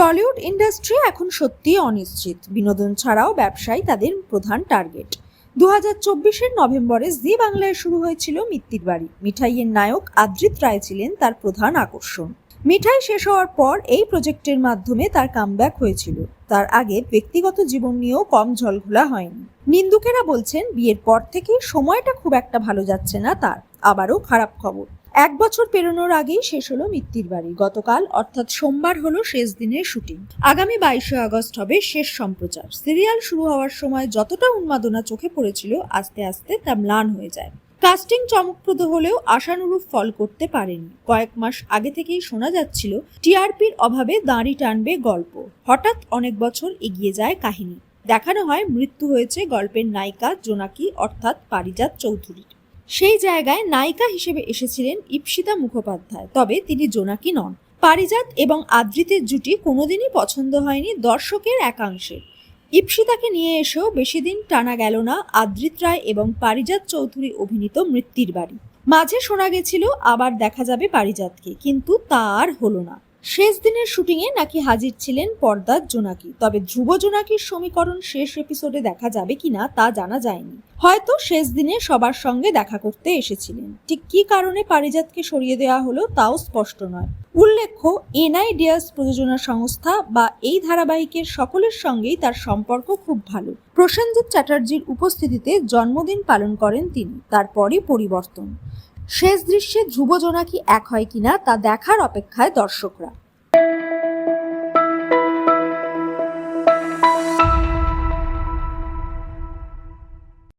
Tollywood industry এখন সত্যিই অনিশ্চিত। বিনোদন ছাড়াও ব্যবসায় তাদের প্রধান টার্গেট। দু হাজার চব্বিশের নভেম্বরে জি বাংলায় শুরু হয়েছিল মিত্তির বাড়ি। মিঠাইয়ের নায়ক আদ্রিত রায় ছিলেন তার প্রধান আকর্ষণ। মিঠাই শেষ হওয়ার পর এই প্রজেক্টের মাধ্যমে তার কামব্যাক হয়েছিল। তার আগে ব্যক্তিগত জীবন নিয়েও কম ঝলঘোলা হয়নি। নিন্দুকেরা বলছেন, বিয়ের পর থেকে সময়টা খুব একটা ভালো যাচ্ছে না তার। আবারও খারাপ খবর। এক বছর পেরোনোর আগেই শেষ হলো মিত্তির বাড়ি। গতকাল, অর্থাৎ সোমবার হলো শেষ দিনের শুটিং। আগামী বাইশে আগস্ট হবে শেষ সম্প্রচার। সিরিয়াল শুরু হওয়ার সময় যতটা উন্মাদনা চোখে পড়েছিল, আস্তে আস্তে তা ম্লান হয়ে যায়। কাস্টিং চমকপ্রদ হলেও আশানুরূপ ফল করতে পারেনি। কয়েক মাস আগে থেকেই শোনা যাচ্ছিল, টিআরপির অভাবে দাঁড়ি টানবে গল্প। হঠাৎ অনেক বছর এগিয়ে যায় কাহিনী। দেখানো হয়, মৃত্যু হয়েছে গল্পের নায়িকা জোনাকি, অর্থাৎ পারিজাত চৌধুরীর। সেই জায়গায় নায়িকা হিসেবে এসেছিলেন ইপসিতা মুখোপাধ্যায়, তবে তিনি জোনাকি নন। পারিজাত এবং আদ্রিতের জুটি কোনোদিনই পছন্দ হয়নি দর্শকের একাংশের। ইপসিতাকে নিয়ে এসেও বেশি দিন টানা গেল না আদ্রিত রায় এবং পারিজাত চৌধুরী অভিনীত মৃত্যুর বাড়ি। মাঝে শোনা গেছিল, আবার দেখা যাবে পারিজাতকে, কিন্তু তা আর হলো না। শেষ দিনের শুটিংয়ে নাকি হাজির ছিলেন পর্দার জোনাকি। তবে ধ্রুব জোনাকির সমীকরণ শেষ এপিসোডে দেখা যাবে কিনা তা জানা যায়নি। হয়তো শেষ দিনে সবার সঙ্গে দেখা করতে এসেছিলেন। ঠিক কী কারণে পারিজাতকে সরিয়ে দেওয়া হলো তাও স্পষ্ট নয়। উল্লেখ্য এনআইডিয়াস প্রযোজনা সংস্থা বা এই ধারাবাহিকের সকলের সঙ্গেই তার সম্পর্ক খুব ভালো। প্রসেনজিৎ চ্যাটার্জির উপস্থিতিতে জন্মদিন পালন করেন তিনি। তারপরই পরিবর্তন। শেষ দৃশ্যে ধ্রুব জোনাকি এক হয় কিনা তা দেখার অপেক্ষায় দর্শকরা।